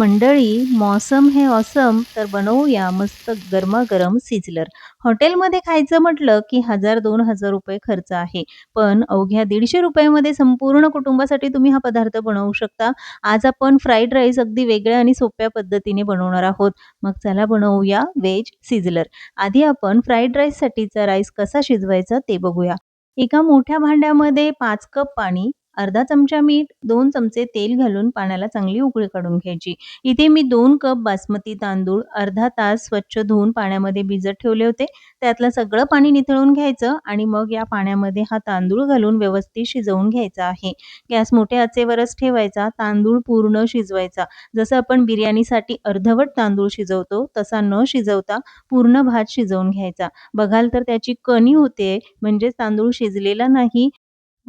मंडळी, मौसम हे ऑसम, तर बनवूया मस्त गरमागरम सिझलर. हॉटेलमध्ये खायचं म्हटलं की ₹1000-2000 खर्च आहे. पण अवघ्या दीडशे रुपयामध्ये संपूर्ण कुटुंबासाठी तुम्ही हा पदार्थ बनवू शकता. आज आपण फ्राईड राईस अगदी वेगळ्या आणि सोप्या पद्धतीने बनवणार आहोत. मग चला बनवूया व्हेज सिझलर. आधी आपण फ्राईड राईससाठीचा राईस कसा शिजवायचा ते बघूया. एका मोठ्या भांड्यामध्ये पाच कप पाणी, अर्धा चमचा मीठ, दोन चमचे तेल घालून पाण्याला चांगली उकळी काढून घ्यायची. इथे मी दोन कप बासमती तांदूळ अर्धा तास स्वच्छ धुवून पाण्यामध्ये भिजत ठेवले होते. त्यातलं सगळं पाणी निथळून घ्यायचं आणि मग या पाण्यामध्ये हा तांदूळ घालून व्यवस्थित शिजवून घ्यायचा आहे. गॅस मोठ्या आचेवरच ठेवायचा. तांदूळ पूर्ण शिजवायचा. जसं आपण बिर्याणीसाठी अर्धवट तांदूळ शिजवतो, तसा न शिजवता पूर्ण भात शिजवून घ्यायचा. बघाल तर त्याची कणी होते, म्हणजेच तांदूळ शिजलेला नाही.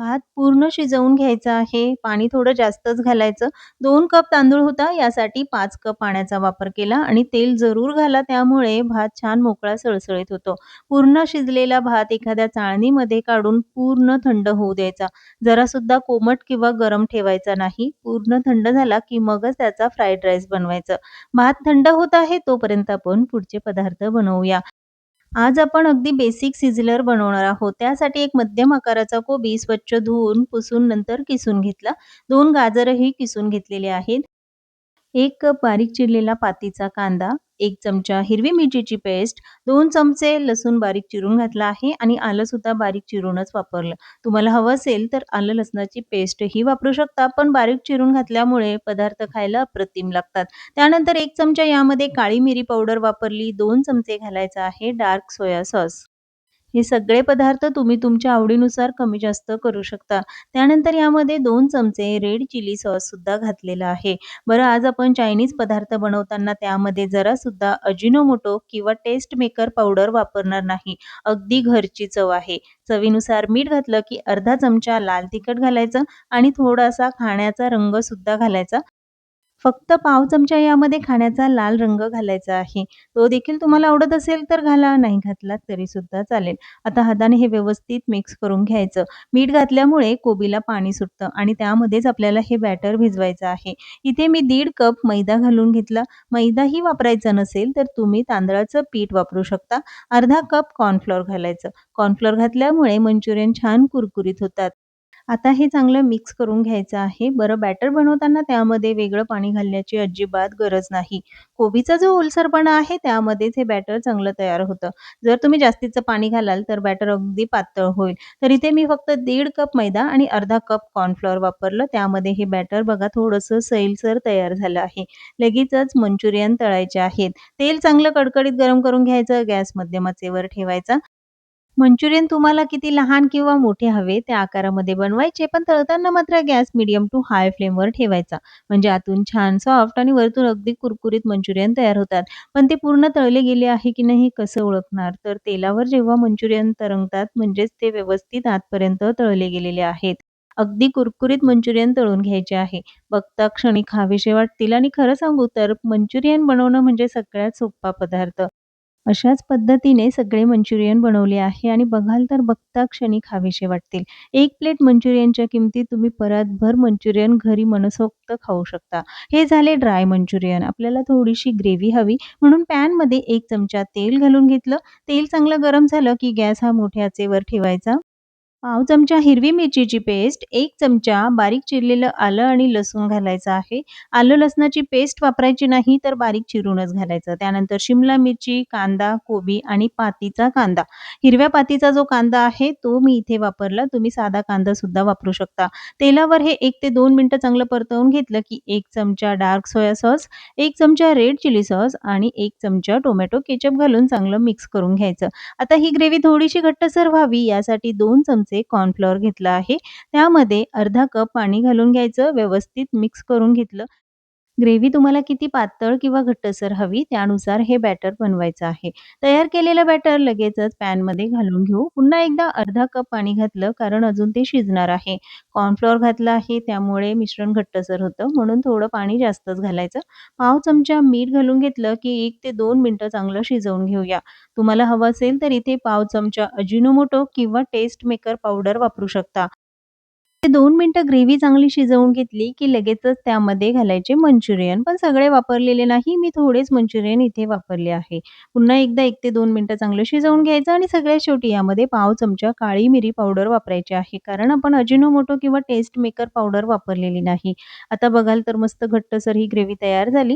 भात पूर्ण शिजवून घ्यायचा आहे. पाणी थोडं जास्तच घालायचं. दोन कप तांदूळ होता, यासाठी पाच कप पाण्याचा वापर केला आणि तेल जरूर घाला, त्यामुळे भात छान मोकळा सळसळीत होतो. पूर्ण शिजलेला भात एखाद्या चाळणीमध्ये काढून पूर्ण थंड होऊ द्यायचा. जरासुद्धा कोमट किंवा गरम ठेवायचा नाही. पूर्ण थंड झाला की मगच त्याचा फ्राईड राईस बनवायचं. भात थंड होत आहे, तोपर्यंत आपण पुढचे पदार्थ बनवूया. आज आपण अगदी बेसिक सिझलर बनवणार आहोत. त्यासाठी एक मध्यम आकाराचा कोबी स्वच्छ धुवून, पुसून नंतर किसून घेतला. दोन गाजरही किसून घेतलेले आहेत. एक कप बारीक चिरलेला पातीचा कांदा, एक चमचा हिरवी मिरचीची पेस्ट, दोन चमचे लसूण बारीक चिरून घातला आहे आणि आलंसुद्धा बारीक चिरूनच वापरलं. तुम्हाला हवं असेल तर आलं लसणाची पेस्टही वापरू शकता, पण बारीक चिरून घातल्यामुळे पदार्थ खायला अप्रतिम लागतात. त्यानंतर एक चमचा यामध्ये काळी मिरी पावडर वापरली. दोन चमचे घालायचा आहे डार्क सोया सॉस. हे सगळे पदार्थ तुम्ही तुमच्या आवडीनुसार कमी-जास्त करू शकता. त्यानंतर यामध्ये दोन चमचे रेड चिली सॉससुद्धा घातलेला आहे. बरं आज आपण चायनीज पदार्थ बनवताना त्यामध्ये जरासुद्धा अजिनोमोटो किंवा टेस्ट मेकर पावडर वापरणार नाही. अगदी घरची चव आहे. चवीनुसार मीठ घातलं की अर्धा चमचा लाल तिखट घालायचं आणि थोडासा खाण्याचा रंगसुद्धा घालायचा. फक्त पाव चमचा यामध्ये खाण्याचा लाल रंग घालायचा आहे. तो देखील तुम्हाला आवडत असेल तर घाला, नाही घातलात तरीसुद्धा चालेल. आता हाताने हे व्यवस्थित मिक्स करून घ्यायचं. मीठ घातल्यामुळे कोबीला पाणी सुटतं आणि त्यामध्येच आपल्याला हे बॅटर भिजवायचं आहे. इथे मी दीड कप मैदा घालून घेतला. मैदाही वापरायचा नसेल तर तुम्ही तांदळाचं पीठ वापरू शकता. अर्धा कप कॉर्नफ्लॉर घालायचं. कॉर्नफ्लॉर घातल्यामुळे मंचुरियन छान कुरकुरीत होतात. आता हे चांगलं मिक्स करून घ्यायचं आहे. बरं बॅटर बनवताना त्यामध्ये वेगळं पाणी घालण्याची अजिबात गरज नाही. कोबीचा जो ओलसरपणा आहे त्यामध्येच हे बॅटर चांगलं तयार होतं. जर तुम्ही जास्तीचं पाणी घालाल तर बॅटर अगदी पातळ होईल. तर इथे मी फक्त दीड कप मैदा आणि अर्धा कप कॉर्नफ्लॉर वापरलं. त्यामध्ये हे बॅटर बघा थोडंसं सैलसर तयार झालं आहे. लगेचच मंचुरियन तळायचे आहेत. तेल चांगलं कडकडीत गरम करून घ्यायचं. गॅस मध्यमाचेवर ठेवायचा. मंचुरियन तुम्हाला किती लहान किंवा मोठे हवे त्या आकारामध्ये बनवायचे, पण तळताना मात्र गॅस मीडियम टू हाय फ्लेमवर ठेवायचा. म्हणजे आतून छान सॉफ्ट आणि वरतून अगदी कुरकुरीत मंचुरियन तयार होतात. पण ते पूर्ण तळले गेले आहे की नाही कसं ओळखणार? तर तेलावर जेव्हा मंचुरियन तरंगतात म्हणजेच ते व्यवस्थित आतपर्यंत तळले गेलेले आहेत. अगदी कुरकुरीत मंचुरियन तळून घ्यायचे आहे. बघता क्षणी खावेसे वाटतील आणि खरं सांगू तर मंचुरियन बनवणं म्हणजे सगळ्यात सोपा पदार्थ. अशाच पद्धतीने सगळे मंचुरियन बनवले आहे आणि बघाल तर बघता क्षणी खावेसे वाटतील. एक प्लेट मंचुरियनच्या किमतीत तुम्ही परातभर मंचुरियन घरी मनसोक्त खाऊ शकता. हे झाले ड्राय मंचुरियन. आपल्याला थोडीशी ग्रेव्ही हवी म्हणून पॅनमध्ये एक चमचा तेल घालून घेतलं. तेल चांगलं गरम झालं की गॅस हा मोठ्या आचेवर ठेवायचा. पाव चमचा हिरवी मिरचीची पेस्ट, एक चमचा बारीक चिरलेलं आलं आणि लसूण घालायचं आहे. आलं लसणाची पेस्ट वापरायची नाही, तर बारीक चिरूनच घालायचं. त्यानंतर शिमला मिरची, कांदा, कोबी आणि पातीचा कांदा. हिरव्या पातीचा जो कांदा आहे तो मी इथे वापरला. तुम्ही साधा कांदासुद्धा वापरू शकता. तेलावर हे एक ते दोन मिनटं चांगलं परतवून घेतलं की एक चमचा डार्क सोया सॉस, एक चमचा रेड चिली सॉस आणि एक चमचा टोमॅटो केचप घालून चांगलं मिक्स करून घ्यायचं. आता ही ग्रेव्ही थोडीशी घट्टसर व्हावी यासाठी दोन चमचे कॉर्नफ्लॉर घेतला आहे. त्यामध्ये अर्धा कप पाणी घालून घ्यायचं. व्यवस्थित मिक्स करून घेतलं. ग्रेव्ही तुम्हाला किती पातळ किंवा घट्टसर हवी त्यानुसार हे बॅटर बनवायचं आहे. तयार केलेलं बॅटर लगेचच पॅनमध्ये घालून घेऊ. पुन्हा एकदा अर्धा कप पाणी घातलं कारण अजून ते शिजणार आहे. कॉर्नफ्लॉर घातलं आहे त्यामुळे मिश्रण घट्टसर होतं म्हणून थोडं पाणी जास्तच घालायचं. पाव चमचा मीठ घालून घेतलं की एक ते दोन मिनटं चांगलं शिजवून घेऊया. तुम्हाला हवं असेल तर इथे पाव चमचा अजिनोमोटो किंवा टेस्ट मेकर पावडर वापरू शकता. ते दोन मिनटं ग्रेव्ही चांगली शिजवून घेतली, की लगेचच त्यामध्ये घालायचे मंचुरियन. पण सगळे वापरलेले नाही, मी थोडेच मंचुरियन इथे वापरले आहे. पुन्हा एकदा एक ते दोन मिनिटं चांगलं शिजवून घ्यायचं आणि सगळ्यात शेवटी यामध्ये पाव चमचा काळी मिरी पावडर वापरायची आहे. कारण आपण अजिनोमोटो किंवा टेस्ट मेकर पावडर वापरलेली नाही. आता बघाल तर मस्त घट्टसर ही ग्रेव्ही तयार झाली.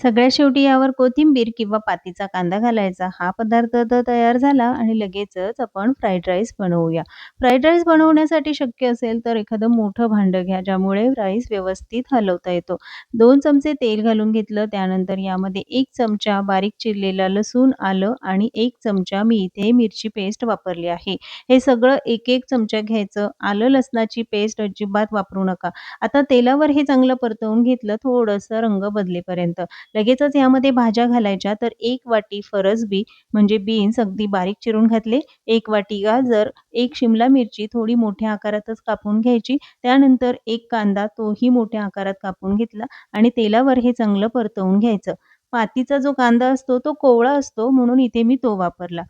सगळ्यात शेवटी यावर कोथिंबीर किंवा पातीचा कांदा घालायचा. हा पदार्थ तर तयार झाला आणि लगेचच आपण फ्राईड राईस बनवूया. फ्राईड राईस बनवण्यासाठी शक्य असेल तर एखादं मोठं भांडं घ्या, ज्यामुळे राईस व्यवस्थित हलवता येतो. दोन चमचे तेल घालून घेतलं. त्यानंतर यामध्ये एक चमचा बारीक चिरलेला लसूण, आलं आणि एक चमचा मी इथे मिरची पेस्ट वापरली आहे. हे सगळं 1-1 चमचा घ्यायचं. आलं लसणाची पेस्ट अजिबात वापरू नका. आता तेलावर हे चांगलं परतवून घेतलं, थोडंसं रंग बदलेपर्यंत. लगेचच यामध्ये भाज्या घालायच्या. तर एक वाटी फरसबी म्हणजे बीन्स अगदी बारीक चिरून घातले, एक वाटी गाजर, एक शिमला मिरची थोडी मोठ्या आकारातच कापून घ्यायची. त्यानंतर एक कांदा तोही मोठ्या आकारात कापून घेतला आणि तेलावर हे चांगलं परतवून घ्यायचं. पातीचा जो कांदा असतो तो कोवळा असतो म्हणून इथे मी तो वापरला.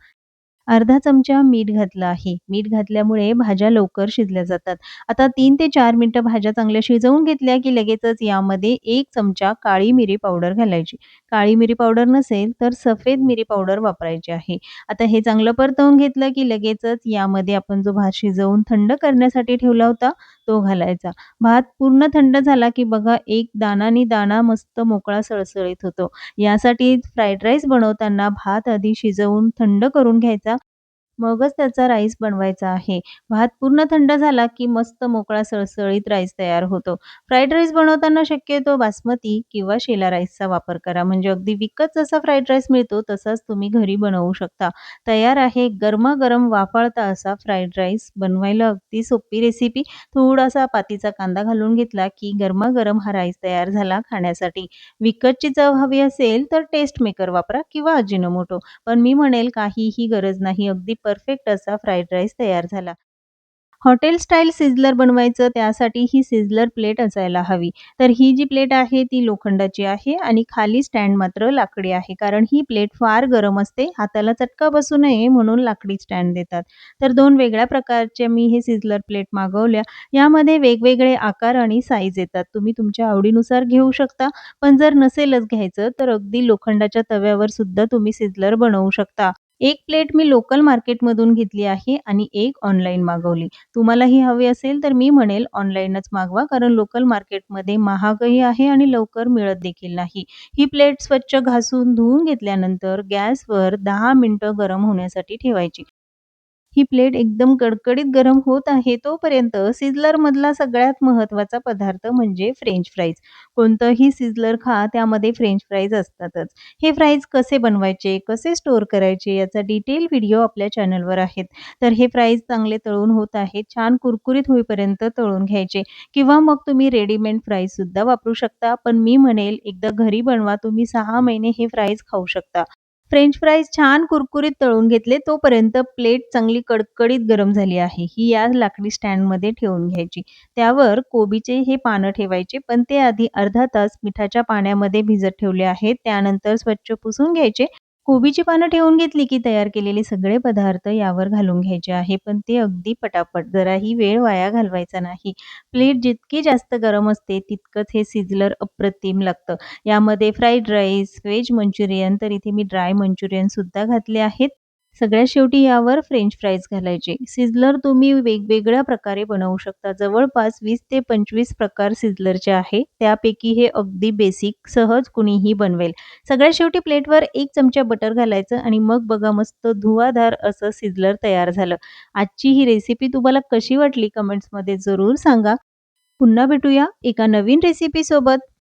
अर्धा चमचा मीठ घातलं आहे. मीठ घातल्यामुळे भाज्या लवकर शिजल्या जातात. आता तीन ते चार मिनटं भाज्या चांगल्या शिजवून घेतल्या, की लगेचच यामध्ये एक चमचा काळी मिरी पावडर घालायची. काळी मिरी पावडर नसेल तर सफेद मिरी पावडर वापरायची आहे. आता हे चांगलं परतवून घेतलं, की लगेचच यामध्ये आपण जो भात शिजवून थंड करण्यासाठी ठेवला होता, तो घालायचा. भात पूर्ण थंड झाला, की बघा एक दाणानी दाणा मस्त मोकळा सळसळीत होतो. यासाठी फ्राईड राईस बनवताना भात आधी शिजवून थंड करून घ्यायचा. मगच त्याचा राईस बनवायचा आहे. भात पूर्ण थंड झाला, की मस्त मोकळा सळसळीत राईस तयार होतो. फ्राईड राईस बनवताना शक्यतो बासमती किंवा शेला राईसचा वापर करा. म्हणजे अगदी विकत जसा फ्राईड राईस मिळतो तसाच तुम्ही घरी बनवू शकता. तयार आहे गरमागरम वाफाळता असा फ्राईड राईस. बनवायला अगदी सोपी रेसिपी. थोडासा पातीचा कांदा घालून घेतला, की गरमागरम हा राईस तयार झाला खाण्यासाठी. विकतची चव हवी असेल तर टेस्ट मेकर वापरा किंवा अजिनोमोटो. पण मी म्हणेल काहीही गरज नाही. अगदी परफेक्ट असा फ्राईड राईस तयार झाला. हॉटेल स्टाईल सिझलर बनवायचं त्यासाठी ही सिझलर प्लेट असायला हवी. तर ही जी प्लेट आहे ती लोखंडाची आहे आणि खाली स्टँड मात्र लाकडी आहे. कारण ही प्लेट फार गरम असते. हाताला चटका बसू नये म्हणून लाकडी स्टँड देतात. तर दोन वेगळ्या प्रकारच्या मी हे सिझलर प्लेट मागवल्या. यामध्ये वेगवेगळे आकार आणि साईज येतात. तुम्ही तुमच्या आवडीनुसार घेऊ शकता. पण जर नसेलच घ्यायचं तर अगदी लोखंडाच्या तव्यावर सुद्धा तुम्ही सिझलर बनवू शकता. एक प्लेट मी लोकल मार्केटमधून घेतली आहे आणि एक ऑनलाईन मागवली. तुम्हालाही हवी असेल तर मी म्हणेल ऑनलाईनच मागवा. कारण लोकल मार्केटमध्ये महागही आहे आणि लवकर मिळत देखील नाही. ही प्लेट स्वच्छ घासून धुवून घेतल्यानंतर गॅसवर दहा मिनटं गरम होण्यासाठी ठेवायची. ही प्लेट एकदम कडकडीत गरम होत आहे तोपर्यंत सिझलर मधला सगळ्यात महत्त्वाचा पदार्थ म्हणजे फ्रेंच फ्राईज. कोणतंही सिझलर खा त्यामध्ये फ्रेंच फ्राईज असतातच. हे फ्राईज कसे बनवायचे, कसे स्टोअर करायचे याचा डिटेल व्हिडिओ आपल्या चॅनलवर आहेत. तर हे फ्राईज चांगले तळून होत आहेत. छान कुरकुरीत होईपर्यंत तळून घ्यायचे किंवा मग तुम्ही रेडीमेड फ्राईज सुद्धा वापरू शकता. पण मी म्हणेल एकदा घरी बनवा. तुम्ही सहा महिने हे फ्राईज खाऊ शकता. फ्रेंच फ्राईज छान कुरकुरीत तळून घेतले तोपर्यंत प्लेट चांगली कडकडीत गरम झाली आहे. ही या लाकडी स्टँडमध्ये ठेवून घ्यायची. त्यावर कोबीचे हे पानं ठेवायचे. पण ते आधी अर्धा तास मिठाच्या पाण्यामध्ये भिजत ठेवले आहेत. त्यानंतर स्वच्छ पुसून घ्यायचे. कोबीची पानं ठेवून घेतली, की तयार केलेले सगळे पदार्थ यावर घालून घ्यायचे आहे. पण ते अगदी पटापट. जराही वेळ वाया घालवायचा नाही. प्लेट जितकी जास्त गरम असते तितकंच हे सिझलर अप्रतिम लागतं. यामध्ये फ्राईड राईस, व्हेज मंचुरियन तर इथे मी ड्राय मंचुरियनसुद्धा घातले आहेत. सगळ्यात शेवटी यावर फ्रेंच फ्राईज घालायचे. सिझलर तुम्ही वेगवेगळ्या प्रकारे बनवू शकता. जवळपास वीस ते 25 प्रकार सिझलरचे आहे. त्यापैकी हे अगदी बेसिक सहज कुणीही बनवेल. सगळ्यात शेवटी प्लेटवर एक चमचा बटर घालायचं आणि मग बघा मस्त धुवाधार असं सिझलर तयार झालं. आजची ही रेसिपी तुम्हाला कशी वाटली कमेंट्समध्ये जरूर सांगा. पुन्हा भेटूया एका नवीन रेसिपीसोबत.